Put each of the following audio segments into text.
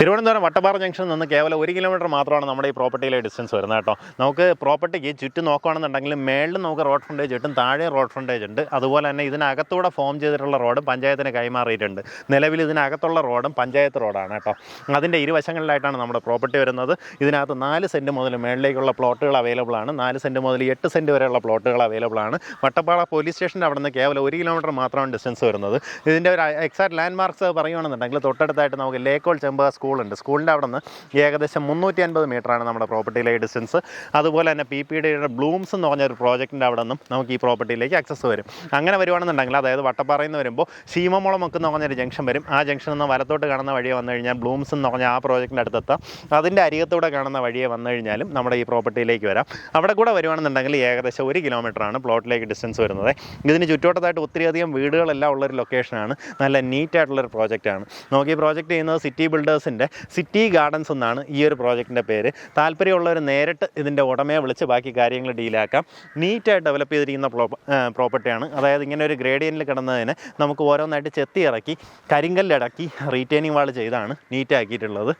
തിരുവനന്തപുരം വട്ടപ്പാറ ജംഗ്ഷനിൽ നിന്ന് കേവലം ഒരു കിലോമീറ്റർ മാത്രമാണ് നമ്മുടെ ഈ പ്രോപ്പർട്ടിയിലെ ഡിസ്റ്റൻസ് വരുന്നത് കേട്ടോ. നമുക്ക് പ്രോപ്പർട്ടിക്ക് ചുറ്റും നോക്കുകയാണെന്നുണ്ടെങ്കിൽ മേളിൽ നമുക്ക് റോഡ് ഫ്രണ്ടേജ് കിട്ടും താഴെ റോഡ് ഫ്രണ്ടേജ് ഉണ്ട്. അതുപോലെ തന്നെ ഇതിനകത്തൂടെ ഫോം ചെയ്തിട്ടുള്ള റോഡ് പഞ്ചായത്തിന് കൈമാറിയിട്ടുണ്ട്. നിലവിൽ ഇതിനകത്തുള്ള റോഡും പഞ്ചായത്ത് റോഡാണ് കേട്ടോ. അതിന്റെ ഇരുവശങ്ങളിലായിട്ടാണ് നമ്മുടെ പ്രോപ്പർട്ടി വരുന്നത്. ഇതിനകത്ത് നാല് സെന്റ് മുതൽ മേളിലേക്കുള്ള പ്ലോട്ടുകൾ അവൈലബിൾ ആണ്. നാല് സെന്റ് മുതൽ എട്ട് സെന്റ് വരെയുള്ള പ്ലോട്ടുകൾ അവൈലബിൾ ആണ്. വട്ടപ്പാറ പോലീസ് സ്റ്റേഷന്റെ അവിടെ നിന്ന് കേവലം ഒരു കിലോമീറ്റർ മാത്രമാണ് ഡിസ്റ്റൻസ് വരുന്നത്. ഇതിന്റെ ഒരു എക്സാക്ട് ലാൻഡ് മാർക്സ് പറയുകയാണെന്നുണ്ടെങ്കിൽ തൊട്ടടുത്തായിട്ട് നമുക്ക് ലേക്കോൾ ചെമ്പ സ്കൂളുണ്ട്. സ്കൂളിന്റെ അവിടെ നിന്ന് ഏകദേശം മുന്നൂറ്റി അൻപത് മീറ്ററാണ് നമ്മുടെ പ്രോപ്പർട്ടിയിലെ ഡിസ്റ്റൻസ്. അതുപോലെ തന്നെ പി പി ഡിയുടെ ബ്ലൂംസ് എന്ന് പറഞ്ഞ ഒരു പ്രോജക്റ്റിന്റെ അവിടെ നിന്നും നമുക്ക് ഈ പ്രോപ്പർട്ടിയിലേക്ക് അക്സസ് വരും. അങ്ങനെ വരുവാണെന്നുണ്ടെങ്കിൽ അതായത് വട്ടപ്പാറയിൽ നിന്ന് വരുമ്പോൾ ശീമമുളമൊക്കെ എന്ന് പറഞ്ഞൊരു ജംഗ്ഷൻ വരും. ആ ജംഗ്ഷനിൽ നിന്ന് വലത്തോട്ട് കാണുന്ന വഴിയെ വന്നു കഴിഞ്ഞാൽ ബ്ലൂംസ് എന്ന് പറഞ്ഞ ആ പ്രോജക്റ്റിന്റെ അടുത്തെത്താം. അതിന്റെ അരികത്തൂടെ കാണുന്ന വഴിയെ വന്നു കഴിഞ്ഞാലും നമ്മുടെ ഈ പ്രോപ്പർട്ടിയിലേക്ക് വരാം. അവിടെ കൂടെ വരുവാണെന്നുണ്ടെങ്കിൽ ഏകദേശം ഒരു കിലോമീറ്ററാണ് പ്ലോട്ടിലേക്ക് ഡിസ്റ്റൻസ് വരുന്നത്. ഇതിന് ചുറ്റോട്ടത്തായിട്ട് ഒത്തിരിയധികം വീടുകളെല്ലാം ഉള്ളൊരു ലൊക്കേഷനാണ് നല്ല നീറ്റായിട്ടുള്ളൊരു പ്രോജക്റ്റാണ്. നമുക്ക് ഈ പ്രോജക്റ്റ് ചെയ്യുന്നത് സിറ്റി ബിൽഡേഴ്സിന്റെ സിറ്റി ഗാർഡൻസ് എന്നാണ് ഈ ഒരു പ്രോജക്റ്റിന്റെ പേര്. താല്പര്യമുള്ളവർ നേരിട്ട് ഇതിന്റെ ഉടമയെ വിളിച്ച് ബാക്കി കാര്യങ്ങൾ ഡീലാക്കാം നീറ്റായിട്ട് ഡെവലപ്പ് ചെയ്തിരിക്കുന്ന പ്രോപ്പർട്ടിയാണ് അതായത് ഇങ്ങനെ ഒരു ഗ്രേഡിയനിൽ കിടന്നതിന് നമുക്ക് ഓരോന്നായിട്ട് ചെത്തി ഇറക്കി കരിങ്കല്ലടക്കി റീറ്റെയിനിങ് വാൾ ചെയ്താണ് നീറ്റാക്കിയിട്ടുള്ളത്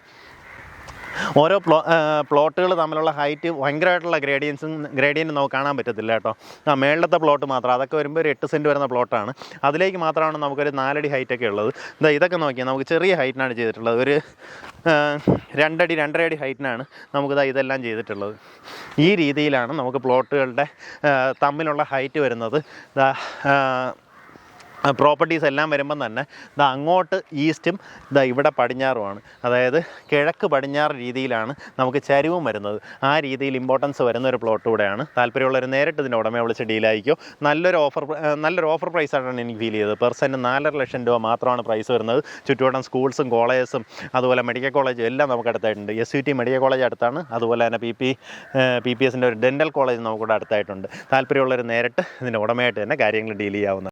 ഓരോ പ്ലോ പ്ലോട്ടുകൾ തമ്മിലുള്ള ഹൈറ്റ് ഭയങ്കരമായിട്ടുള്ള ഗ്രേഡിയൻസും ഗ്രേഡിയന്റും നമുക്ക് കാണാൻ പറ്റത്തില്ല കേട്ടോ. ആ മേളിലത്തെ പ്ലോട്ട് മാത്രം അതൊക്കെ വരുമ്പോൾ ഒരു എട്ട് സെന്റ് വരുന്ന പ്ലോട്ടാണ്. അതിലേക്ക് മാത്രമാണ് നമുക്കൊരു നാലടി ഹൈറ്റൊക്കെ ഉള്ളത്. ഇതാ ഇതൊക്കെ നോക്കിയാൽ നമുക്ക് ചെറിയ ഹൈറ്റിനാണ് ചെയ്തിട്ടുള്ളത്. ഒരു രണ്ടടി രണ്ടര അടി ഹൈറ്റിനാണ് നമുക്കിതാ ഇതെല്ലാം ചെയ്തിട്ടുള്ളത്. ഈ രീതിയിലാണ് നമുക്ക് പ്ലോട്ടുകളുടെ തമ്മിലുള്ള ഹൈറ്റ് വരുന്നത്. ആ, പ്രോപ്പർട്ടീസ് എല്ലാം വരുമ്പം തന്നെ ഇത് അങ്ങോട്ട് ഈസ്റ്റും ഇതാ ഇവിടെ പടിഞ്ഞാറുമാണ്. അതായത് കിഴക്ക് പടിഞ്ഞാറ് രീതിയിലാണ് നമുക്ക് ചരിവും വരുന്നത്. ആ രീതിയിൽ ഇമ്പോർട്ടൻസ് വരുന്ന ഒരു പ്ലോട്ട് കൂടെയാണ്. താല്പര്യമുള്ളവർ നേരിട്ട് ഇതിന്റെ ഉടമയെ വിളിച്ച് ഡീലായിരിക്കും നല്ലൊരു ഓഫർ നല്ലൊരു ഓഫർ പ്രൈസ് പ്രൈസായിട്ടാണ് എനിക്ക് ഫീൽ ചെയ്തത്. പെർസെന്റ് നാലര ലക്ഷം രൂപ മാത്രമാണ് പ്രൈസ് വരുന്നത്. ചുറ്റുവട്ടം സ്കൂൾസും കോളേജസും അതുപോലെ മെഡിക്കൽ കോളേജും എല്ലാം നമുക്ക് അടുത്തായിട്ടുണ്ട്. S U T medical college അടുത്താണ്. അതുപോലെ തന്നെ പി പി പി പി എസിന്റെ ഒരു ഡെന്റൽ കോളേജ് നമുക്കിവിടെ അടുത്തായിട്ടുണ്ട്. താല്പര്യമുള്ളവർ നേരിട്ട് ഇതിന്റെ ഉടമയായിട്ട് തന്നെ കാര്യങ്ങൾ ഡീൽ ചെയ്യാവുന്ന